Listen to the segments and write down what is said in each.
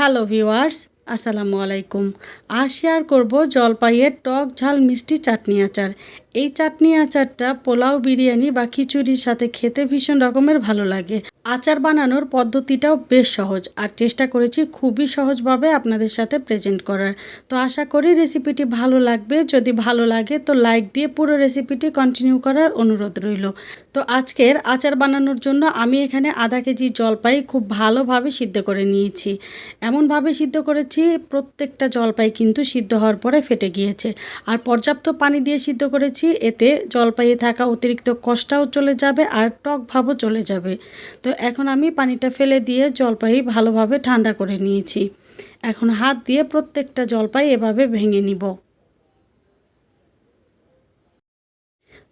Hello viewers, আসসালামু আলাইকুম। আজ শেয়ার করব জলপাইয়ের টক ঝাল মিষ্টি চাটনি আচার। এই চাটনি আচারটা পোলাও বিরিয়ানি বা খিচুড়ির সাথে খেতে ভীষণ রকমের ভালো লাগে। আচার বানানোর পদ্ধতিটাও বেশ সহজ আর চেষ্টা করেছি খুবই সহজভাবে আপনাদের সাথে প্রেজেন্ট করার। তো আশা করি রেসিপিটি ভালো লাগবে। যদি ভালো লাগে তো লাইক দিয়ে পুরো রেসিপিটি কন্টিনিউ করার অনুরোধ রইল। তো আজকের আচার বানানোর জন্য আমি এখানে আধা কেজি জলপাই খুব ভালোভাবে সিদ্ধ করে নিয়েছি। এমনভাবে সিদ্ধ করেছি, প্রত্যেকটা জলপাই কিন্তু সিদ্ধ হওয়ার পরে ফেটে গিয়েছে। আর পর্যাপ্ত পানি দিয়ে সিদ্ধ করেছি, এতে জলপাইয়ে থাকা অতিরিক্ত কষ্টাও চলে যাবে আর টক ভাবও চলে যাবে। তো এখন আমি পানিটা ফেলে দিয়ে জলপাই ভালোভাবে ঠান্ডা করে নিয়েছি। এখন হাত দিয়ে প্রত্যেকটা জলপাই এভাবে ভেঙে নিব।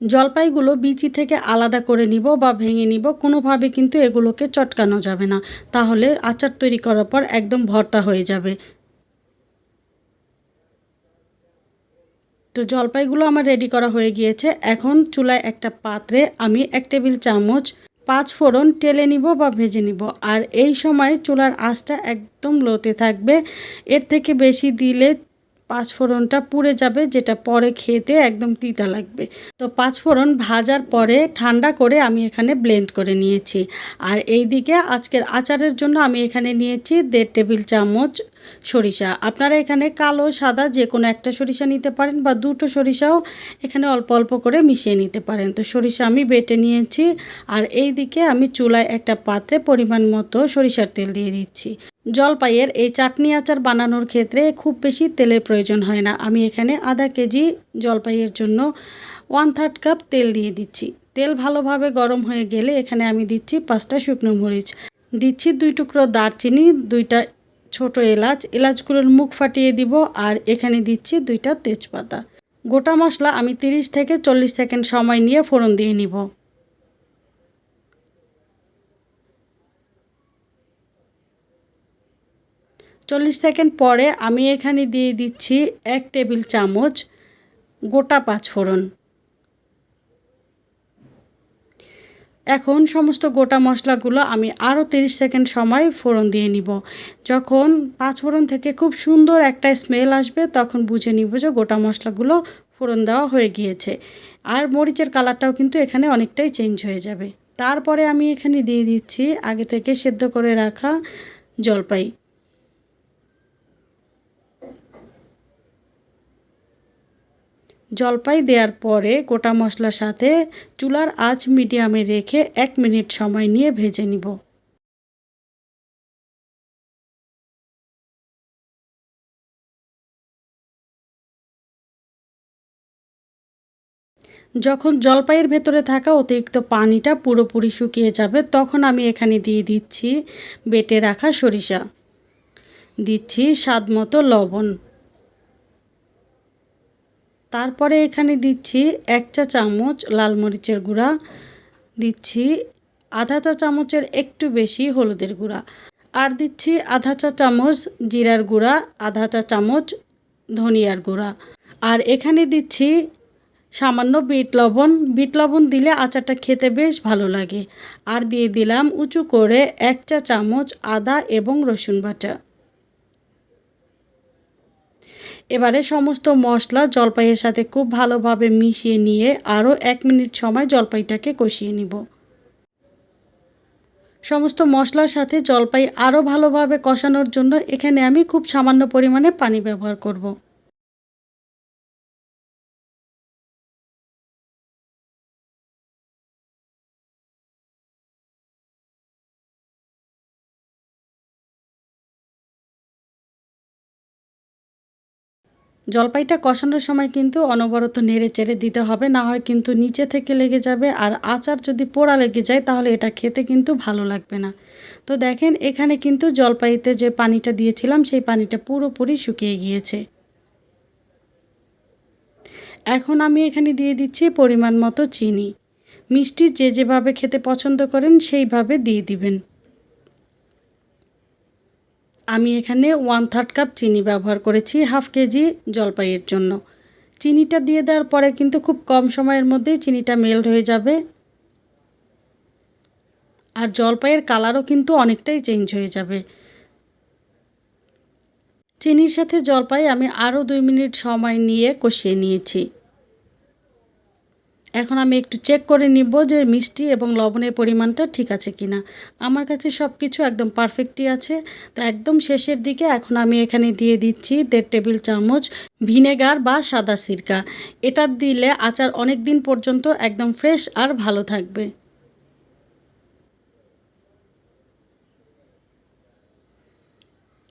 জলপাইগুলো বিচি থেকে আলাদা করে নিব বা ভেঙে নিব, কোনোভাবে কিন্তু এগুলোকে চটকানো যাবে না। তাহলে আচার তৈরি করার পর একদম ভর্তা হয়ে যাবে। তো জলপাইগুলো আমার রেডি করা হয়ে গিয়েছে। এখন চুলায় একটা পাত্রে আমি এক টেবিল চামচ পাঁচ ফোড়ন টেলে নিব বা ভেজে নিব। আর এই সময় চুলার আঁচটা একদম লোতে থাকবে। এর থেকে বেশি দিলে পাঁচফোড়নটা পুড়ে যাবে, যেটা পরে খেতে একদম তিতা লাগবে। তো পাঁচফোড়ন ভাজার পরে ঠান্ডা করে আমি এখানে ব্লেন্ড করে নিয়েছি। আর এই দিকে আজকের আচারের জন্য আমি এখানে নিয়েছি দেড় টেবিল চামচ সরিষা। আপনারা এখানে কালো, সাদা যে কোনো একটা সরিষা নিতে পারেন বা দুটো সরিষাও এখানে অল্প অল্প করে মিশিয়ে নিতে পারেন। তো সরিষা আমি বেটে নিয়েছি আর এই দিকে আমি চুলায় একটা পাত্রে পরিমাণ মতো সরিষার তেল দিয়ে দিচ্ছি। জলপাইয়ের এই চাটনি আচার বানানোর ক্ষেত্রে খুব বেশি তেলের প্রয়োজন হয় না। আমি এখানে আধা কেজি জলপাইয়ের জন্য ওয়ান থার্ড কাপ তেল দিয়ে দিচ্ছি। তেল ভালোভাবে গরম হয়ে গেলে এখানে আমি দিচ্ছি পাঁচটা শুকনো মরিচ। দিচ্ছি দুই টুকরো দারচিনি, দুইটা ছোট এলাচ এলাচগুলোর মুখ ফাটিয়ে দিব আর এখানে দিচ্ছি দুইটা তেজপাতা। গোটা মশলা আমি 30 থেকে চল্লিশ সেকেন্ড সময় নিয়ে ফোড়ন দিয়ে নিব। চল্লিশ সেকেন্ড পরে আমি এখানে দিয়ে দিচ্ছি এক টেবিল চামচ গোটা পাঁচফোড়ন এখন সমস্ত গোটা মশলাগুলো আমি আরও 30 সেকেন্ড সময় ফোড়ন দিয়ে নিব। যখন পাঁচ ফোড়ন থেকে খুব সুন্দর একটা স্মেল আসবে, তখন বুঝে নিব যে গোটা মশলাগুলো ফোড়ন দেওয়া হয়ে গিয়েছে। আর মরিচের কালারটাও কিন্তু এখানে অনেকটাই চেঞ্জ হয়ে যাবে। তারপরে আমি এখানে দিয়ে দিচ্ছি আগে থেকে সেদ্ধ করে রাখা জলপাই। জলপাই দেওয়ার পরে গোটা মশলার সাথে চুলার আঁচ মিডিয়ামে রেখে এক মিনিট সময় নিয়ে ভেজে নিব। যখন জলপাইয়ের ভেতরে থাকা অতিরিক্ত পানিটা পুরোপুরি শুকিয়ে যাবে, তখন আমি এখানে দিয়ে দিচ্ছি বেটে রাখা সরিষা। দিচ্ছি স্বাদ মতো লবণ। তারপরে এখানে দিচ্ছি এক চা চামচ লাল মরিচের গুঁড়া, দিচ্ছি আধা চা চামচের একটু বেশি হলুদের গুঁড়া, আর দিচ্ছি আধা চা চামচ জিরার গুঁড়া, আধা চা চামচ ধনিয়ার গুঁড়া। আর এখানে দিচ্ছি সামান্য বিট লবণ বিট লবণ দিলে আচারটা খেতে বেশ ভালো লাগে। আর দিয়ে দিলাম উঁচু করে এক চা চামচ আদা এবং রসুন বাটা। এবারে সমস্ত মশলা জলপাইয়ের সাথে খুব ভালোভাবে মিশিয়ে নিয়ে আরও এক মিনিট সময় জলপাইটাকে কষিয়ে নিব। সমস্ত মশলার সাথে জলপাই আরও ভালোভাবে কষানোর জন্য এখানে আমি খুব সামান্য পরিমাণে পানি ব্যবহার করব। জলপাইটা কষানোর সময় কিন্তু অনবরত নেড়ে চেড়ে দিতে হবে, না হয় কিন্তু নিচে থেকে লেগে যাবে। আর আচার যদি পোড়া লেগে যায়, তাহলে এটা খেতে কিন্তু ভালো লাগবে না। তো দেখেন, এখানে কিন্তু জলপাইতে যে পানিটা দিয়েছিলাম, সেই পানিটা পুরোপুরি শুকিয়ে গিয়েছে। এখন আমি এখানে দিয়ে দিচ্ছি পরিমাণ মতো চিনি। মিষ্টি যে যেভাবে খেতে পছন্দ করেন, সেইভাবে দিয়ে দিবেন। আমি এখানে ওয়ান থার্ড কাপ চিনি ব্যবহার করেছি হাফ কেজি জলপাইয়ের জন্য। চিনিটা দিয়ে দেওয়ার পরে কিন্তু খুব কম সময়ের মধ্যেই চিনিটা মেল্ট হয়ে যাবে। আর জলপাইয়ের কালারও কিন্তু অনেকটাই চেঞ্জ হয়ে যাবে। চিনির সাথে জলপাই আমি আরও দুই মিনিট সময় নিয়ে কষিয়ে নিয়েছি। এখন আমি একটু চেক করে নিব যে মিষ্টি এবং লবণের পরিমাণটা ঠিক আছে কি না আমার কাছে সব কিছু একদম পারফেক্টই আছে। তো একদম শেষের দিকে এখন আমি এখানে দিয়ে দিচ্ছি দেড় টেবিল চামচ ভিনেগার বা সাদা সিরকা। এটা দিলে আচার অনেক দিন পর্যন্ত একদম ফ্রেশ আর ভালো থাকবে।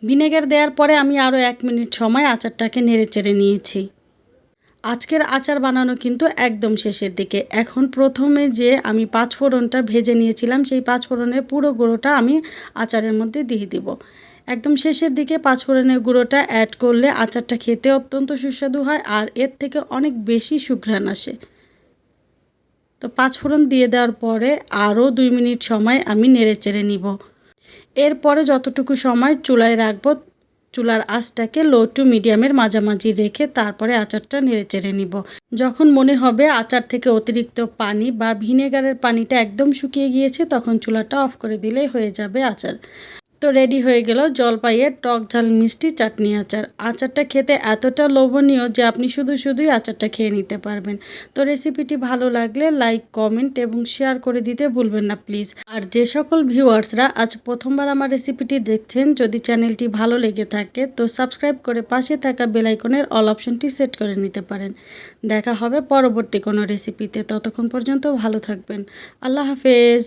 ভিনেগার দেওয়ার পরে আমি আরও এক মিনিট সময় আচারটাকে নেড়ে চেড়ে নিয়েছি। আজকের আচার বানানো কিন্তু একদম শেষের দিকে। এখন প্রথমে যে আমি পাঁচ ফোড়নটা ভেজে নিয়েছিলাম, সেই পাঁচ ফোড়নের পুরো গুঁড়োটা আমি আচারের মধ্যে দিয়ে দিব। একদম শেষের দিকে পাঁচ ফোড়নের গুঁড়োটা অ্যাড করলে আচারটা খেতে অত্যন্ত সুস্বাদু হয় আর এর থেকে অনেক বেশি সুঘ্রাণ আসে। তো পাঁচ ফোড়ন দিয়ে দেওয়ার পরে আরও দুই মিনিট সময় আমি নেড়ে চেড়ে নিব। এরপরে যতটুকু সময় চুলায় রাখব চুলার আঁচটাকে লো টু মিডিয়ামের মাঝামাঝি রেখে তারপরে আচারটা নেড়ে চেড়ে নিব। যখন মনে হবে আচার থেকে অতিরিক্ত পানি বা ভিনেগারের পানিটা একদম শুকিয়ে গিয়েছে, তখন চুলাটা অফ করে দিলেই হয়ে যাবে আচার। তো রেডি হয়ে গেল জলপাইয়ের টক ঝাল মিষ্টি চাটনি আচার। আচারটা খেতে এতটা লোভনীয় যে আপনি শুধু শুধুই আচারটা খেয়ে নিতে পারবেন। তো রেসিপিটি ভালো লাগলে লাইক কমেন্ট এবং শেয়ার করে দিতে ভুলবেন না প্লিজ আর যে সকল ভিউয়ার্সরা আজ প্রথমবার আমার রেসিপিটি দেখছেন, যদি চ্যানেলটি ভালো লেগে থাকে, তো সাবস্ক্রাইব করে পাশে থাকা বেলাইকনের অল অপশনটি সেট করে নিতে পারেন। দেখা হবে পরবর্তী কোনো রেসিপিতে ততক্ষণ পর্যন্ত ভালো থাকবেন। আল্লাহ হাফেজ।